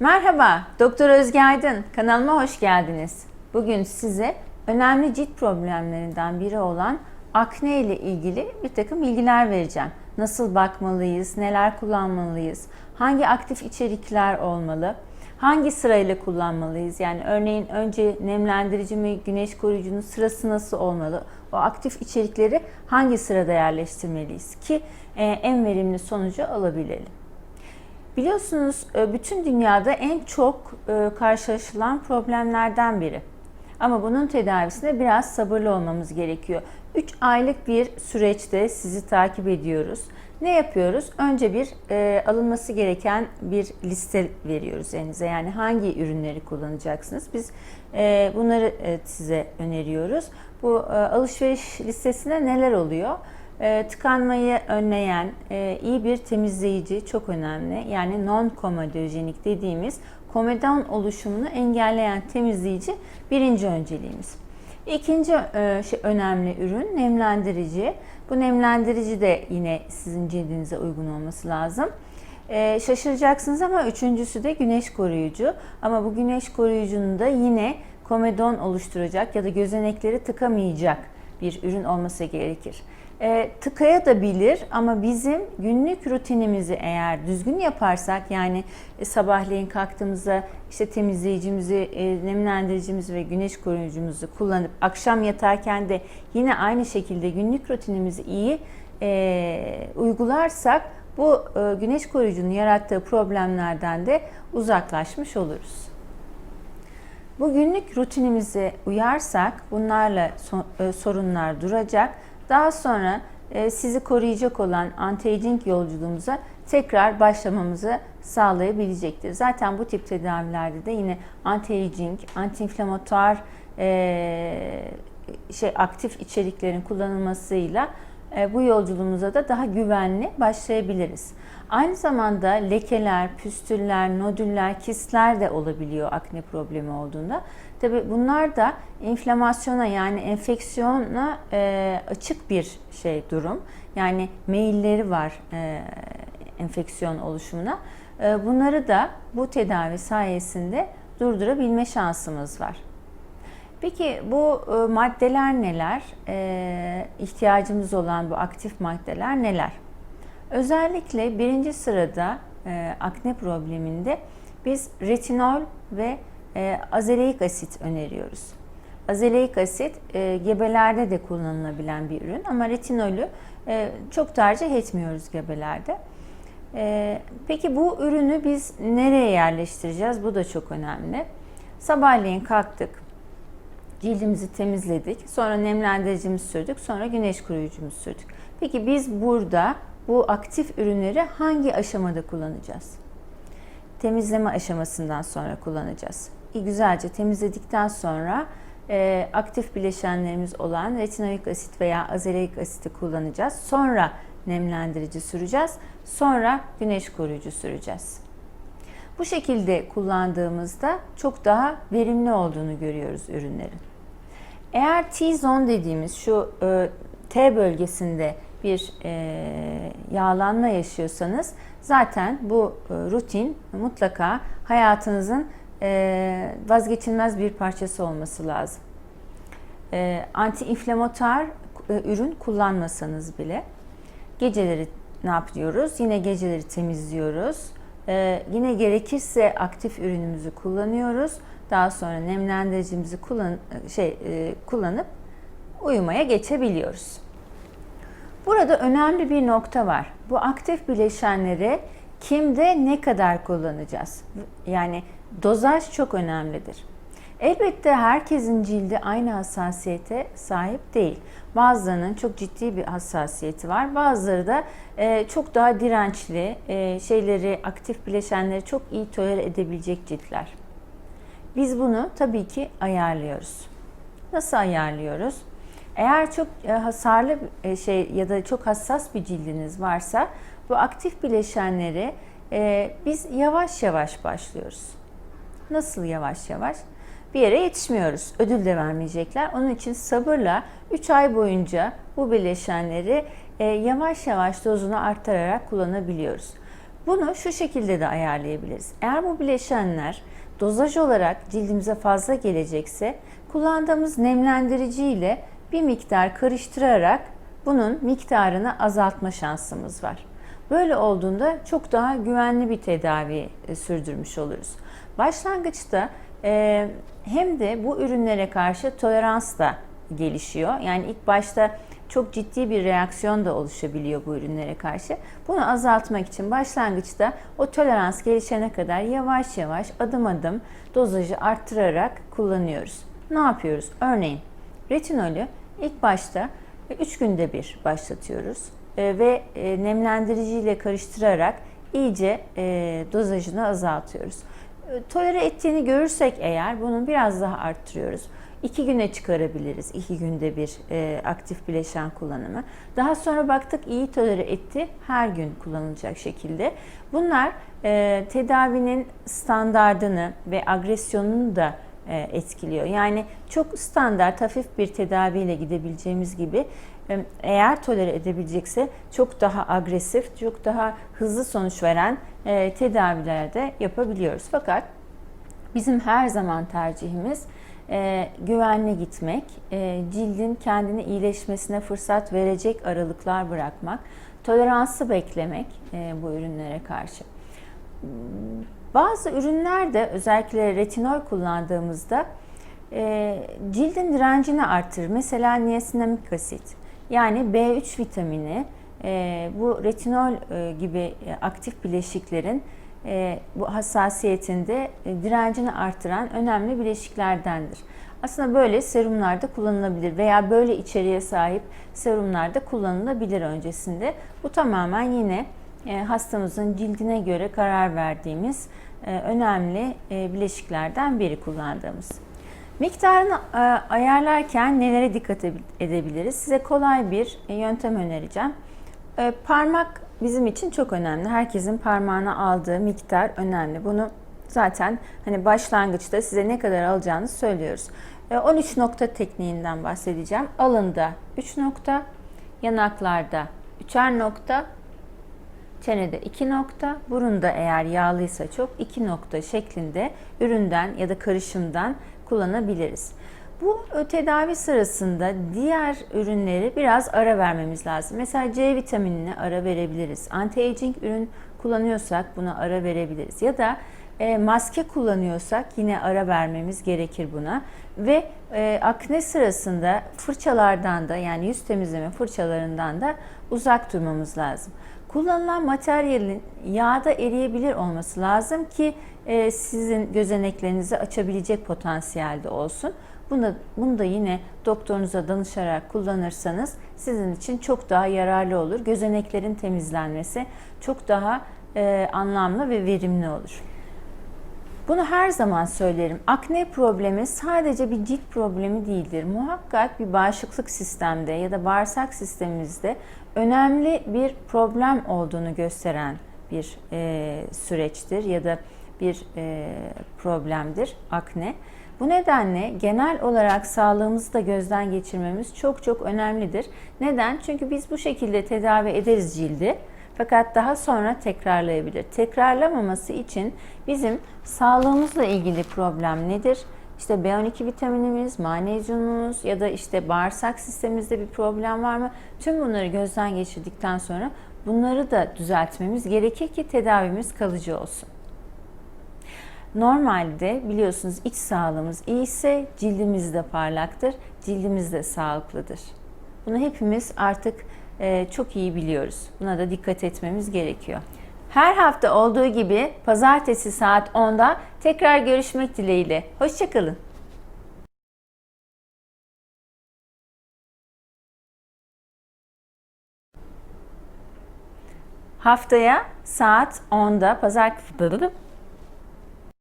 Merhaba, Doktor Özge Aydın. Kanalıma hoş geldiniz. Bugün size önemli cilt problemlerinden biri olan akne ile ilgili bir takım bilgiler vereceğim. Nasıl bakmalıyız, neler kullanmalıyız, hangi aktif içerikler olmalı, hangi sırayla kullanmalıyız? Yani örneğin önce nemlendirici mi, güneş koruyucunun sırası nasıl olmalı? O aktif içerikleri hangi sırada yerleştirmeliyiz ki e, en verimli sonucu alabilelim? Biliyorsunuz e, bütün dünyada en çok e, karşılaşılan problemlerden biri. Ama bunun tedavisinde biraz sabırlı olmamız gerekiyor. 3 aylık bir süreçte sizi takip ediyoruz. Ne yapıyoruz? Önce bir e, alınması gereken bir liste veriyoruz elinize. Yani hangi ürünleri kullanacaksınız? Biz bunları size öneriyoruz. Bu alışveriş listesinde neler oluyor? E, tıkanmayı önleyen e, iyi bir temizleyici çok önemli. Yani non-komedojenik dediğimiz komedon oluşumunu engelleyen temizleyici birinci önceliğimiz. İkinci e, şey, önemli ürün nemlendirici. Bu nemlendirici de yine sizin cildinize uygun olması lazım. E, şaşıracaksınız ama üçüncüsü de güneş koruyucu. Ama bu güneş koruyucunun da yine komedon oluşturacak ya da gözenekleri tıkamayacak bir ürün olması gerekir. E, tıkaya da bilir ama bizim günlük rutinimizi eğer düzgün yaparsak yani e, sabahleyin kalktığımızda işte temizleyicimizi, e, nemlendiricimizi ve güneş koruyucumuzu kullanıp akşam yatarken de yine aynı şekilde günlük rutinimizi iyi e, uygularsak bu e, güneş koruyucunun yarattığı problemlerden de uzaklaşmış oluruz. Bu günlük rutinimize uyarsak bunlarla e, sorunlar duracak. Daha sonra e, sizi koruyacak olan anti-aging yolculuğumuza tekrar başlamamızı sağlayabilecektir. Zaten bu tip tedavilerde de yine anti-aging, anti-inflamatuar e, şey aktif içeriklerin kullanılmasıyla e, bu yolculuğumuza da daha güvenli başlayabiliriz. Aynı zamanda lekeler, püstüller, nodüller, kistler de olabiliyor akne problemi olduğunda. Tabi bunlar da inflamasyona yani enfeksiyona e, açık bir şey durum. Yani meyilleri var e, enfeksiyon oluşumuna. E, bunları da bu tedavi sayesinde durdurabilme şansımız var. Peki bu e, maddeler neler? E, ihtiyacımız olan bu aktif maddeler neler? Özellikle birinci sırada e, akne probleminde biz retinol ve e, azeleik asit öneriyoruz. Azeleik asit e, gebelerde de kullanılabilen bir ürün ama retinolü e, çok tercih etmiyoruz gebelerde. E, peki bu ürünü biz nereye yerleştireceğiz? Bu da çok önemli. Sabahleyin kalktık, cildimizi temizledik, sonra nemlendiricimizi sürdük, sonra güneş koruyucumuzu sürdük. Peki biz burada bu aktif ürünleri hangi aşamada kullanacağız? Temizleme aşamasından sonra kullanacağız. Güzelce temizledikten sonra e, aktif bileşenlerimiz olan retinoik asit veya azeleik asiti kullanacağız. Sonra nemlendirici süreceğiz. Sonra güneş koruyucu süreceğiz. Bu şekilde kullandığımızda çok daha verimli olduğunu görüyoruz ürünlerin. Eğer T-zone dediğimiz şu e, T bölgesinde bir e, yağlanma yaşıyorsanız zaten bu e, rutin mutlaka hayatınızın vazgeçilmez bir parçası olması lazım. E, anti-inflamatuar e, ürün kullanmasanız bile geceleri ne yapıyoruz? Yine geceleri temizliyoruz. E, yine gerekirse aktif ürünümüzü kullanıyoruz. Daha sonra nemlendiricimizi kullan şey e, kullanıp uyumaya geçebiliyoruz. Burada önemli bir nokta var. Bu aktif bileşenleri kimde ne kadar kullanacağız? Yani dozaj çok önemlidir. Elbette herkesin cildi aynı hassasiyete sahip değil. Bazılarının çok ciddi bir hassasiyeti var. Bazıları da e, çok daha dirençli, e, şeyleri, aktif bileşenleri çok iyi tolere edebilecek ciltler. Biz bunu tabii ki ayarlıyoruz. Nasıl ayarlıyoruz? Eğer çok e, hasarlı e, şey ya da çok hassas bir cildiniz varsa bu aktif bileşenleri e, biz yavaş yavaş başlıyoruz. Nasıl yavaş yavaş? Bir yere yetişmiyoruz. Ödül de vermeyecekler. Onun için sabırla 3 ay boyunca bu bileşenleri yavaş yavaş dozunu arttırarak kullanabiliyoruz. Bunu şu şekilde de ayarlayabiliriz. Eğer bu bileşenler dozaj olarak cildimize fazla gelecekse kullandığımız nemlendirici ile bir miktar karıştırarak bunun miktarını azaltma şansımız var. Böyle olduğunda çok daha güvenli bir tedavi e, sürdürmüş oluruz. Başlangıçta e, hem de bu ürünlere karşı tolerans da gelişiyor. Yani ilk başta çok ciddi bir reaksiyon da oluşabiliyor bu ürünlere karşı. Bunu azaltmak için başlangıçta o tolerans gelişene kadar yavaş yavaş adım adım dozajı arttırarak kullanıyoruz. Ne yapıyoruz? Örneğin retinolü ilk başta 3 günde bir başlatıyoruz ve e, nemlendirici ile karıştırarak iyice dozajını azaltıyoruz. Tolere ettiğini görürsek eğer bunu biraz daha arttırıyoruz. İki güne çıkarabiliriz. iki günde bir e, aktif bileşen kullanımı. Daha sonra baktık iyi tolere etti. Her gün kullanılacak şekilde. Bunlar e, tedavinin standardını ve agresyonunu da e, etkiliyor. Yani çok standart, hafif bir tedaviyle gidebileceğimiz gibi eğer tolere edebilecekse çok daha agresif, çok daha hızlı sonuç veren e, tedaviler de yapabiliyoruz. Fakat bizim her zaman tercihimiz e, güvenli gitmek, e, cildin kendini iyileşmesine fırsat verecek aralıklar bırakmak, toleransı beklemek e, bu ürünlere karşı. Bazı ürünler de özellikle retinol kullandığımızda e, cildin direncini artırır. Mesela niasinamik asit yani B3 vitamini e, bu retinol e, gibi e, aktif bileşiklerin e, bu hassasiyetinde e, direncini artıran önemli bileşiklerdendir. Aslında böyle serumlarda kullanılabilir veya böyle içeriğe sahip serumlarda kullanılabilir öncesinde. Bu tamamen yine e, hastamızın cildine göre karar verdiğimiz e, önemli e, bileşiklerden biri kullandığımız. Miktarını e, ayarlarken nelere dikkat edebiliriz? Size kolay bir e, yöntem önereceğim. E, Parmak bizim için çok önemli. Herkesin parmağına aldığı miktar önemli. Bunu zaten hani başlangıçta size ne kadar alacağınızı söylüyoruz. E, 13 nokta tekniğinden bahsedeceğim. Alında 3 nokta, yanaklarda 3'er nokta, çenede 2 nokta, burunda eğer yağlıysa çok 2 nokta şeklinde üründen ya da karışımdan kullanabiliriz. Bu tedavi sırasında diğer ürünleri biraz ara vermemiz lazım. Mesela C vitaminine ara verebiliriz. Anti-aging ürün kullanıyorsak buna ara verebiliriz. Ya da e, maske kullanıyorsak yine ara vermemiz gerekir buna. Ve e, akne sırasında fırçalardan da yani yüz temizleme fırçalarından da uzak durmamız lazım. Kullanılan materyalin yağda eriyebilir olması lazım ki e, sizin gözeneklerinizi açabilecek potansiyelde olsun. Bunu, bunu da yine doktorunuza danışarak kullanırsanız sizin için çok daha yararlı olur. Gözeneklerin temizlenmesi çok daha e, anlamlı ve verimli olur. Bunu her zaman söylerim. Akne problemi sadece bir cilt problemi değildir. Muhakkak bir bağışıklık sistemde ya da bağırsak sistemimizde önemli bir problem olduğunu gösteren bir e, süreçtir ya da bir e, problemdir akne. Bu nedenle genel olarak sağlığımızı da gözden geçirmemiz çok çok önemlidir. Neden? Çünkü biz bu şekilde tedavi ederiz cildi. Fakat daha sonra tekrarlayabilir. Tekrarlamaması için bizim sağlığımızla ilgili problem nedir? İşte B12 vitaminimiz, magnezyumumuz ya da işte bağırsak sistemimizde bir problem var mı? Tüm bunları gözden geçirdikten sonra bunları da düzeltmemiz gerekir ki tedavimiz kalıcı olsun. Normalde biliyorsunuz iç sağlığımız iyi ise cildimiz de parlaktır, cildimiz de sağlıklıdır. Bunu hepimiz artık çok iyi biliyoruz. Buna da dikkat etmemiz gerekiyor. Her hafta olduğu gibi pazartesi saat 10'da tekrar görüşmek dileğiyle. Hoşçakalın. Haftaya saat 10'da pazar